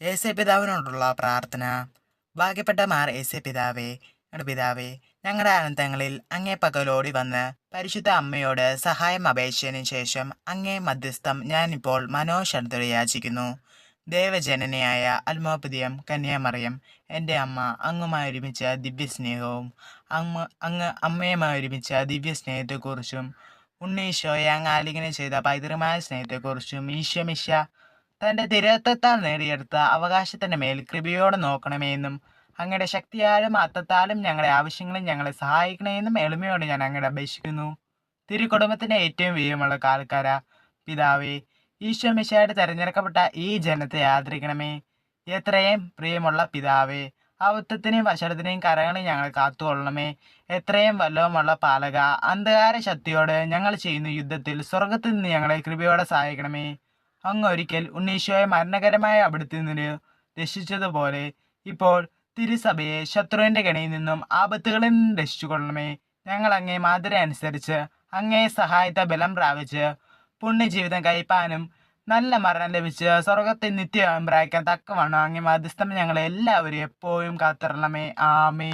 യേശു പിതാവിനോടുള്ള പ്രാർത്ഥന. ഭാഗ്യപ്പെട്ട മാർ ഏസേ പിതാവേ ഞങ്ങളുടെ പിതാവേ ഞങ്ങളുടെ അനന്തങ്ങളിൽ അങ്ങേ പകലോടി വന്ന് പരിശുദ്ധ അമ്മയോട് സഹായം അപേക്ഷിച്ചതിന് ശേഷം അങ്ങേ മധ്യസ്ഥം ഞാനിപ്പോൾ മനോഷണത്തോടെ യാചിക്കുന്നു. ദേവജനനയായ അൽമോപതിയം കന്യാമറിയം എന്റെ അമ്മ അങ്ങുമായി ഒരുമിച്ച ദിവ്യസ്നേഹവും അമ്മ അങ്ങ് അമ്മയുമായി ഒരുമിച്ച ദിവ്യസ്നേഹത്തെക്കുറിച്ചും ഉണ്ണീശോയെ അങ്ങ് ആലിംഗനം ചെയ്ത പൈതൃകമായ സ്നേഹത്തെക്കുറിച്ചും ഈശോമിശ തന്റെ തിരത്വത്താൽ നേടിയെടുത്ത അവകാശത്തിന്റെ മേൽ കൃപയോടെ നോക്കണമെന്നും അങ്ങയുടെ ശക്തിയാലും അത്തത്താലും ഞങ്ങളുടെ ആവശ്യങ്ങളും ഞങ്ങളെ സഹായിക്കണമെന്നും എളിമയോട് ഞാൻ അങ്ങയുടെ അപേക്ഷിക്കുന്നു. തിരുക്കുടുംബത്തിന്റെ ഏറ്റവും വീര്യമുള്ള കാൽക്കാര. പിതാവേ ഈശോ മിശായിട്ട് തിരഞ്ഞെടുക്കപ്പെട്ട ഈ ജനത്തെ ആദരിക്കണമേ. എത്രയും പ്രിയമുള്ള പിതാവേ ഔത്തത്തിനെയും വശത്തിനെയും കരകളെയും ഞങ്ങൾ കാത്തുകൊള്ളണമേ. എത്രയും വല്ലവുമുള്ള പാലക അന്ധകാര ശക്തിയോട് ഞങ്ങൾ ചെയ്യുന്ന യുദ്ധത്തിൽ സ്വർഗത്തിൽ നിന്ന് ഞങ്ങളെ കൃപയോടെ സഹായിക്കണമേ. അങ്ങ് ഒരിക്കൽ ഉണ്ണീശോയെ മരണകരമായ അവിടുത്തിൽ നിന്ന് രക്ഷിച്ചതുപോലെ ഇപ്പോൾ തിരുസഭയെ ശത്രുവിന്റെ കണിയിൽ നിന്നും ആപത്തുകളിൽ നിന്നും രക്ഷിച്ചുകൊള്ളണമേ. ഞങ്ങൾ അങ്ങേ മാതൃ അനുസരിച്ച് അങ്ങേ സഹായത്തെ ബലം പ്രാപിച്ച് പുണ്യജീവിതം കഴിപ്പാനും നല്ല മരണം ലഭിച്ച് സ്വർഗത്തെ നിത്യം പ്രായിക്കാൻ തക്കവണ്ണം അങ്ങേ മധ്യസ്ഥം ഞങ്ങളെ എല്ലാവരും എപ്പോഴും കാത്തിരണമേ ആമേ